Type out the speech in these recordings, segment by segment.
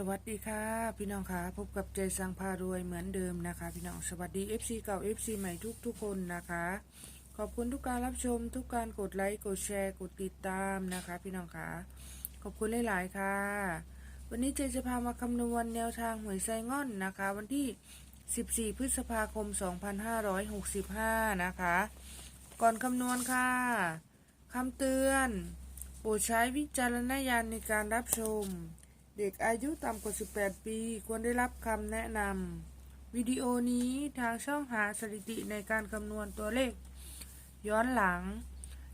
สวัสดีค่ะ พี่น้องคะพบกับใจสังพารวยเหมือนเดิมนะคะ พี่น้องสวัสดี FC เก่า FC ใหม่ทุกทุกคนนะคะ ขอบคุณทุกการรับชม ทุกการกดไลค์กดแชร์กดติดตามนะคะ พี่น้องคะขอบคุณหลาย ๆ ค่ะ วันนี้เจจะพามาคำนวณแนวทางหวยไซง่อนนะคะ วันที่ 14 พฤษภาคม 2565 นะคะ ก่อนคำนวณค่ะคำเตือนโปรดใช้วิจารณญาณในการรับชม เด็กอายุต่ำกว่า 18 ปี ควรได้รับคำแนะนำวิดีโอนี้ทางช่องหาสถิติในการคำนวณตัวเลข ย้อนหลัง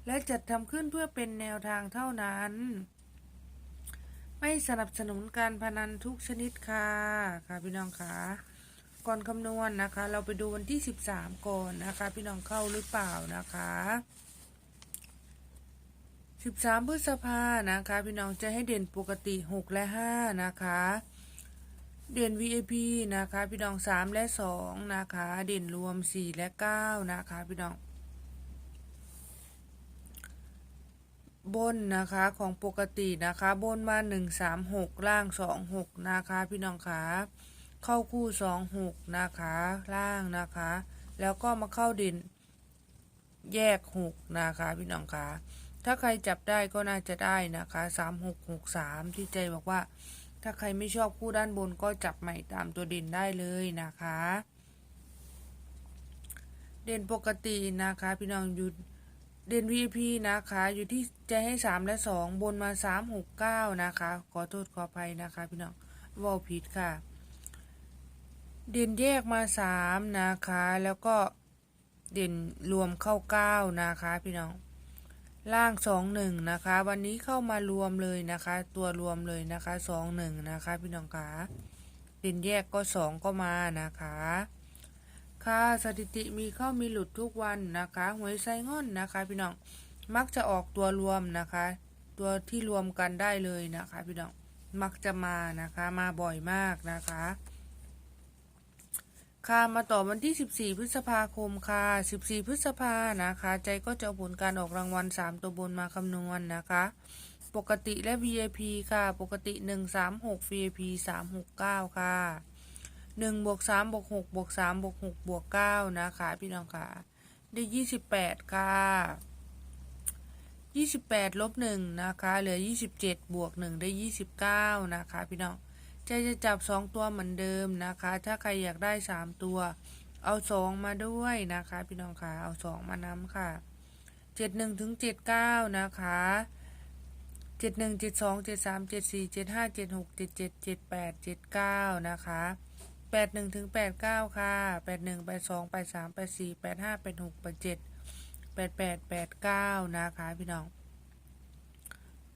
และจัดทำขึ้นเพื่อเป็นแนวทางเท่านั้น ไม่สนับสนุนการพนันทุกชนิดค่ะค่ะพี่น้องคะก่อนคำนวณนะคะ เราไปดูวันที่ 13 ก่อนนะคะ พี่น้องเข้าหรือเปล่านะคะ 13พฤษภานะคะ พี่น้องจะให้เด่นปกติ6และ5นะคะ เด่น VIP นะคะ พี่น้อง3และ2นะคะ เด่นรวม4และ9นะคะ พี่น้อง บนนะคะของปกตินะคะ บนมา1 3 6ล่าง2 6นะคะ พี่น้องคะเข้าคู่2 6นะคะ ล่างนะคะ แล้วก็มาเข้าเด่นแยก6นะคะ พี่น้องคะ ถ้าใครจับได้ก็น่าจะได้นะคะ3 6 6 3ที่ใจบอกว่า ถ้าใครไม่ชอบคู่ด้านบนก็จับใหม่ตามตัวเด่นได้เลยนะคะ เด่นปกตินะคะ พี่น้องอยู่เด่น VIP นะคะ อยู่ที่จะให้3และ2บนมา3 6 9นะคะ ขอโทษขออภัยนะคะ พี่น้องวอลผิดค่ะ เด่นแยกมา3นะคะ แล้วก็เด่นรวมเข้า9นะคะ พี่น้อง ล่าง2 1นะคะ วันนี้เข้ามารวมเลยนะคะ ตัวรวมเลยนะคะ2 1นะคะ พี่น้องคะเด่นแยกก็2ก็มานะคะ ค่ะสถิติมีเข้ามีหลุดทุกวันนะคะหวยไซง่อนนะคะ พี่น้องมักจะออกตัวรวมนะคะ ตัวที่รวมกันได้เลยนะคะ พี่น้องมักจะมานะคะ มาบ่อยมากนะคะ ค่ะมาต่อวันที่ 14 พฤษภาคมค่ะ 14 พฤษภานะคะ ใจก็จะเอาผลการออกรางวัล 3 ตัวบนมาคำนวณนะคะ ปกติและ VIP ค่ะ ปกติ 136 VIP 369 ค่ะหนึ่งบวกสามบวกหกบวกสามบวกหกบวกเก้านะคะ พี่น้องค่ะ ได้ยี่สิบแปดค่ะยี่สิบแปดลบหนึ่งนะคะ เหลือยี่สิบเจ็ดบวกหนึ่งได้ยี่สิบเก้านะคะ พี่น้อง ใจจะจับสองตัวเหมือนเดิมนะคะ ถ้าใครอยากได้สามตัว เอาสองมาด้วยนะคะ พี่น้องค่ะเอาสองมานำค่ะเจ็ดหนึ่งถึงเจ็ดเก้านะคะเจ็ดหนึ่งเจ็ดสองเจ็ดสามเจ็ดสี่เจ็ดห้าเจ็ดหกเจ็ดเจ็ดเจ็ดแปดเจ็ดเก้านะคะแปดหนึ่งถึงแปดเก้าค่ะแปดหนึ่งแปดสองแปดสามแปดสี่แปดห้าแปดหกแปดเจ็ดแปดแปดแปดเก้านะคะ พี่น้อง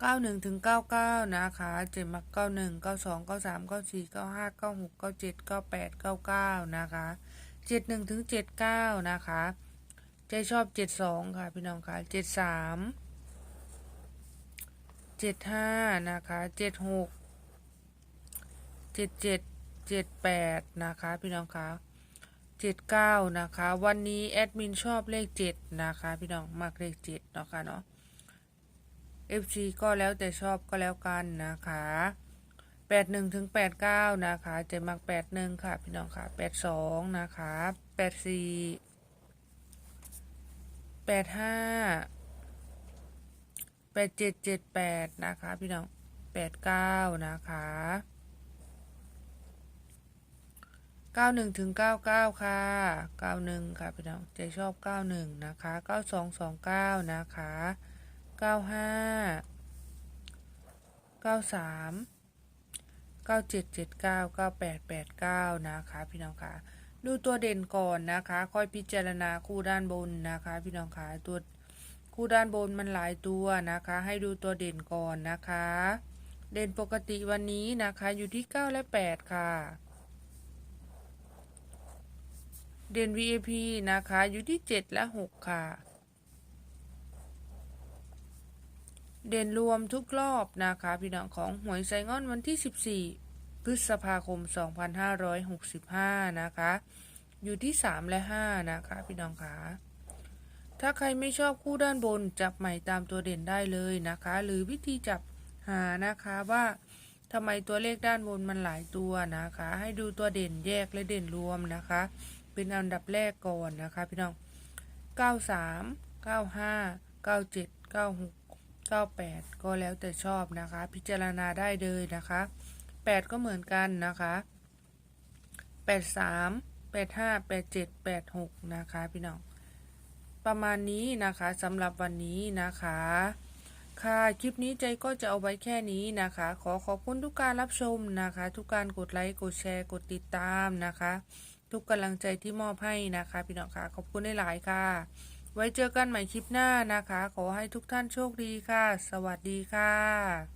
เก้าหนึ่งถึงเก้าเก้านะคะเจ็ดมักเก้าหนึ่งเก้าสองเก้าสามเก้าสี่เก้าห้าเก้าหกเก้าเจ็ดเก้าแปดเก้าเก้านะคะเจ็ดหนึ่งถึงเจ็ดเก้านะคะ ใจชอบเจ็ดสองค่ะพี่น้องค่ะเจ็ดสามเจ็ดห้านะคะเจ็ดหกเจ็ดเจ็ดเจ็ดแปดนะคะ พี่น้องคะเจ็ดเก้านะคะ วันนี้แอดมินชอบเลขเจ็ดนะคะ พี่น้องมักเลขเจ็ดเนาะค่ะเนาะ FC ก็แล้วแต่ชอบก็แล้วกันนะคะแปดหนึ่งถึงแปดเก้านะคะเจมักแปดหนึ่งค่ะ พี่น้องค่ะแปดสองนะคะแปดสี่แปดห้าแปดเจ็ดเจ็ดแปดนะคะ พี่น้องแปดเก้านะคะเก้าหนึ่งถึงเก้าเก้าค่ะเก้าหนึ่งค่ะพี่น้องใจชอบเก้าหนึ่งนะคะเก้าสองสองเก้านะคะ เก้าห้าเก้าสามเก้าเจ็ดเจ็ดเก้าเก้าแปดแปดเก้านะคะพี่น้องคะดูตัวเด่นก่อนนะคะ ค่อยพิจารณาคู่ด้านบนนะคะ พี่น้องคะตัวคู่ด้านบนมันหลายตัวนะคะ ให้ดูตัวเด่นก่อนนะคะ เด่นปกติวันนี้นะคะอยู่ที่ 9 และ 8 ค่ะ เด่น VIP นะคะอยู่ที่ 7 และ 6 ค่ะ เด่นรวมทุกรอบนะคะพี่น้องของหวยไซงอนวันที่ 14 พฤษภาคม 2565 นะคะ อยู่ที่ 3 และ 5 นะคะพี่น้องคะถ้าใครไม่ชอบคู่ด้านบนจับใหม่ตามตัวเด่นได้เลยนะคะ หรือวิธีจับหานะคะว่าทำไมตัวเลขด้านบนมันหลายตัวนะคะ ให้ดูตัวเด่นแยกและเด่นรวมนะคะ เป็นอันดับแรกก่อนนะคะพี่น้อง 93 95 97 96 98 ก็แล้วแต่ชอบนะคะ พิจารณาได้เลยนะคะ 8 ก็เหมือนกันนะคะ 83 85 87 86 นะคะพี่น้อง ประมาณนี้นะคะสำหรับวันนี้นะคะค่ะ คลิปนี้ใจก็จะเอาไว้แค่นี้นะคะ ขอขอบคุณทุกการรับชมนะคะ ทุกการกดไลค์ กดแชร์ กดติดตามนะคะ ทุกกำลังใจที่มอบให้นะคะ พี่น้องค่ะ ขอบคุณหลายๆค่ะ ไว้เจอกันใหม่คลิปหน้านะคะ ขอให้ทุกท่านโชคดีค่ะ สวัสดีค่ะ